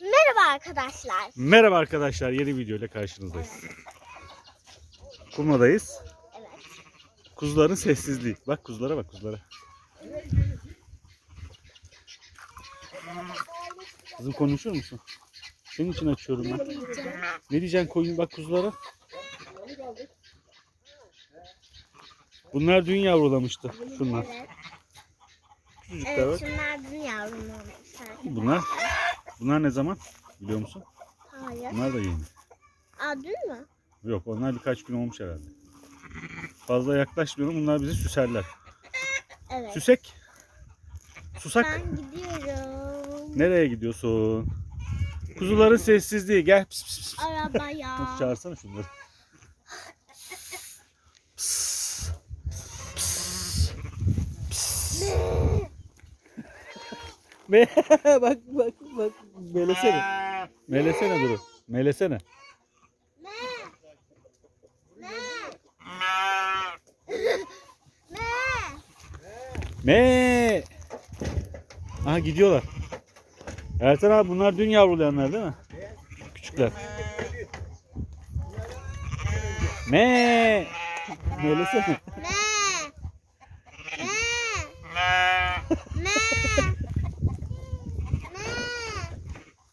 Merhaba arkadaşlar. Merhaba arkadaşlar, yeni video ile karşınızdayız. Kumladayız. Evet. Kuzuların sessizliği. Bak kuzulara bak kuzulara. Kızım konuşuyor musun? Senin için açıyorum ben. Ne diyeceksin koyun bak kuzulara? Bunlar dün yavrulamıştı. Şunlar. Evet. Küçücükler Evet bak. şunlar dün yavrum olmuşlar. Bunlar. Bunlar ne zaman? Biliyor musun? Hayır. Bunlar da yeni. Aa dün mü? Yok onlar birkaç gün olmuş herhalde. Fazla yaklaşmıyorum. Bunlar bizi süserler. Evet. Süsek. Susak. Ben gidiyorum. Nereye gidiyorsun? Kuzuların sessizliği. Gel. Pis, pis, pis. Arabaya. Çağırsana şunları. Pis. Pis. Pis. Me bak bak bak. Melesene. Melesene Duru. Melesene. Ne? Ne? Ne? Me. Aha gidiyorlar. Ertan abi bunlar dün yavrulayanlar değil mi? Küçükler. Me. Melesene. Ne? Ne? Ne?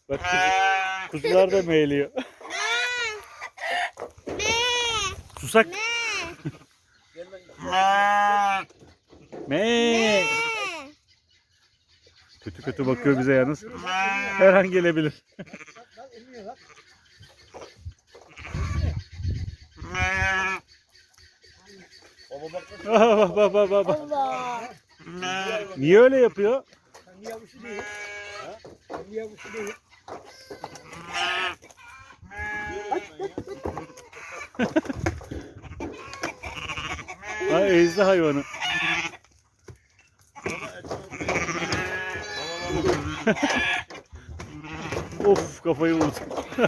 Bak kuzu- kuzular da meyliyor. Susak. Me. Kötü kötü bakıyor bize yalnız. Her an gelebilir. Bak bak bak bak. Allah. Niye öyle yapıyor? Kendi yavrusu değil. Kendi yavrusu değil. Ha ezdi hayvanı. of kafayı vurdu.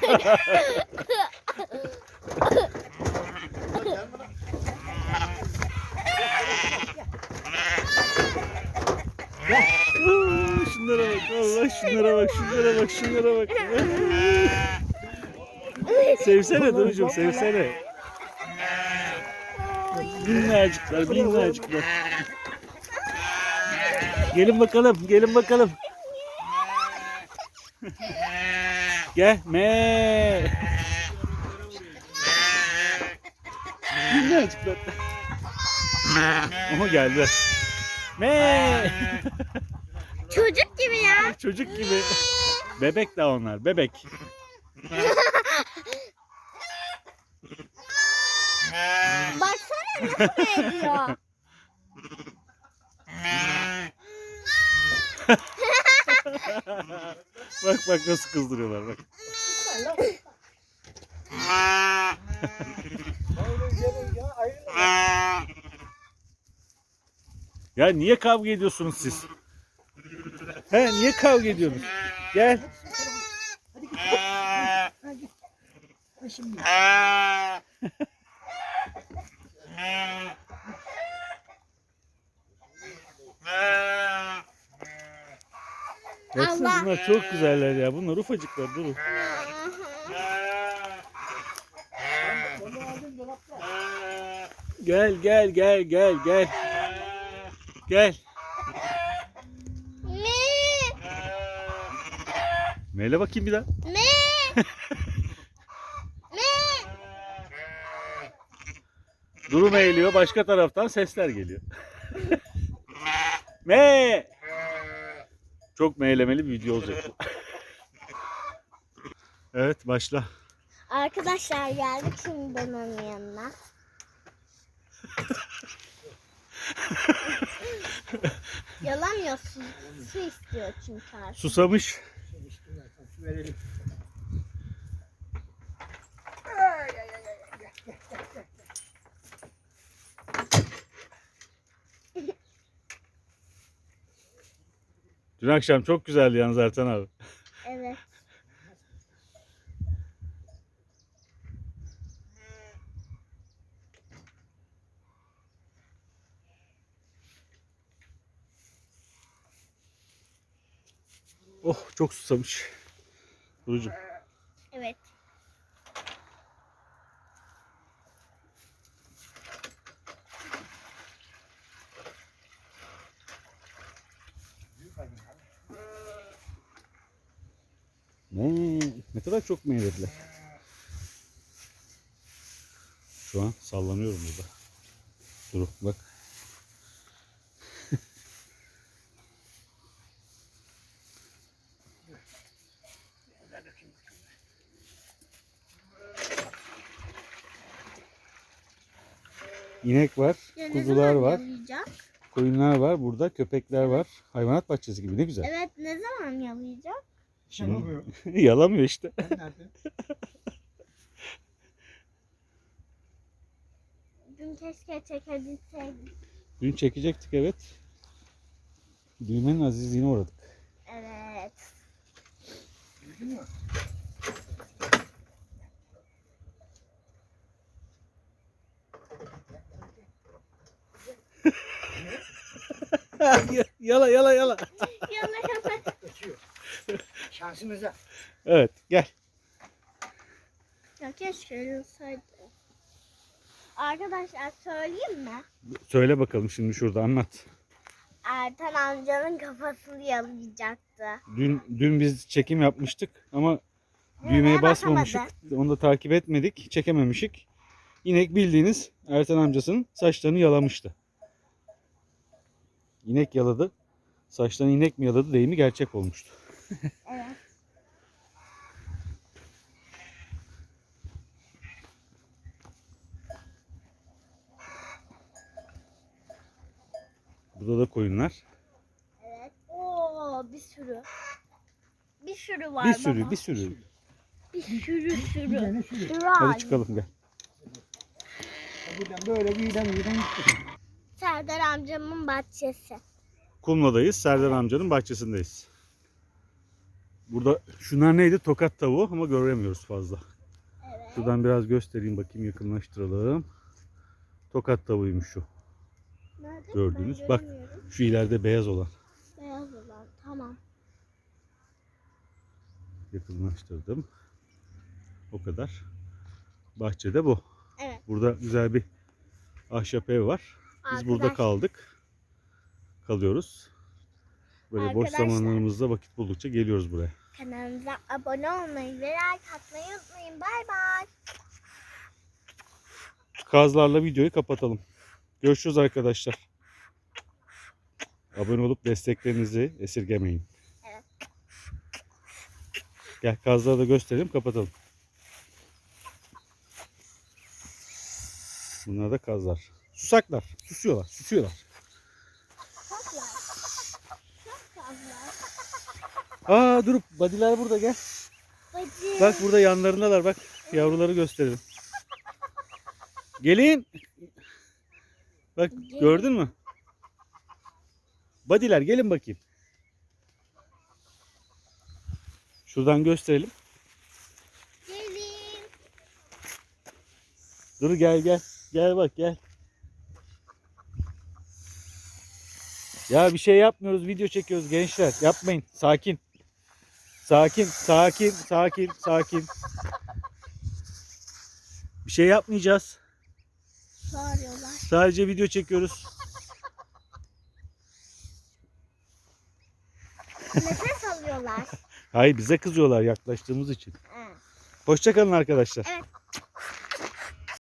Aa, şunlara bak Allah şunlara bak şunlara bak şunlara bak. sevsene Duru'cum sevsene. Minnacıklar minnacıklar. Gelin bakalım gelin bakalım. Gel me. Minnacıklar. Oha geldiler. Me. Çocuk gibi. Bebek daha onlar bebek. Baksana nasıl ediyor. Bak bak nasıl kızdırıyorlar bak. Ya niye kavga ediyorsunuz siz? He niye kavga ediyorsunuz? Gel. Ha şimdi. Baksana bunlar çok güzeller ya. Bunlar ufacıklar durun. Gel gel gel gel gel. Gel. Ne? Meyle bakayım bir daha. Ne? Ne? Durum eğiliyor. Başka taraftan sesler geliyor. Me. Çok meylemeli bir video olacak. bu. evet başla. Arkadaşlar geldik şimdi ben onun yanına. Yalan su, su istiyor çünkü artık. Susamış. Verelim. Dün akşam çok güzeldi yalnız Ertan abi. Evet. Oh çok susamış. Durucuğum. Evet. Ne, ne kadar çok meyvediler. Şu an sallanıyorum burada. Dur bak. İnek var, Ya kuzular var, yalayacak? koyunlar var, burada köpekler var. Hayvanat bahçesi gibi ne güzel. Evet ne zaman yalayacak? Şimdi-. Yalamıyor işte. Dün keşke çekebilseydik. Dün çekecektik evet. Düğmenin azizliğine uğradık. Evet. Duydun mu? yala yala yala. Yalayamadım. Kaçıyor. Şansımıza. Evet gel. ya keşke yalasaydı. Arkadaşlar söyleyeyim mi? Söyle bakalım şimdi şurada anlat. Ertan amcanın kafasını yalayacaktı. Dün dün biz çekim yapmıştık ama düğmeye basamadı. Onu da takip etmedik. Çekememişik. İnek bildiğiniz Ertan amcasının saçlarını yalamıştı. İnek yaladı. Saçlarını inek mi yaladı deyimi gerçek olmuştu. Evet. Burada da koyunlar. Evet. Oo bir sürü. Bir sürü var Bir sürü baba. bir sürü. Bir sürü Bir sürü. sürü. Sürü Hadi çıkalım gel. Buradan böyle birden birden gitti. Serdar amcamın bahçesi. Kumla'dayız. Serdar amcanın bahçesindeyiz. Burada şunlar neydi? Tokat tavuğu ama göremiyoruz fazla. Evet. Şuradan biraz göstereyim bakayım yakınlaştıralım. Tokat tavuğuymuş şu. Nerede? Gördünüz. Ben Bak. Şu ileride beyaz olan. Beyaz olan. Tamam. Yakınlaştırdım. O kadar. Bahçede bu. Evet. Burada güzel bir ahşap ev var. Biz burada kaldık. Kalıyoruz. Böyle boş Arkadaşlar. zamanlarımızda vakit buldukça geliyoruz buraya. Kanalımıza abone olmayı ve like atmayı unutmayın. Bay bay. Kazlarla videoyu kapatalım. Görüşürüz arkadaşlar. Abone olup desteklerinizi esirgemeyin. Evet. Gel kazları da gösterelim kapatalım. Bunlar da kazlar. Susaklar. Susuyorlar. Susuyorlar. Aa dur badiler burada gel. Bacı. Bak burada yanlarındalar bak. Yavruları gösterelim. Gelin. Bak gördün mü? Badiler gelin bakayım. Şuradan gösterelim. Gelin. Dur gel gel. Gel bak gel. Ya bir şey yapmıyoruz. Video çekiyoruz gençler. Yapmayın. Sakin. Sakin, sakin, sakin, sakin. Bir şey yapmayacağız. Bağırıyorlar. Sadece video çekiyoruz. Nefes alıyorlar. Hayır bize kızıyorlar yaklaştığımız için. Hoşçakalın arkadaşlar. Evet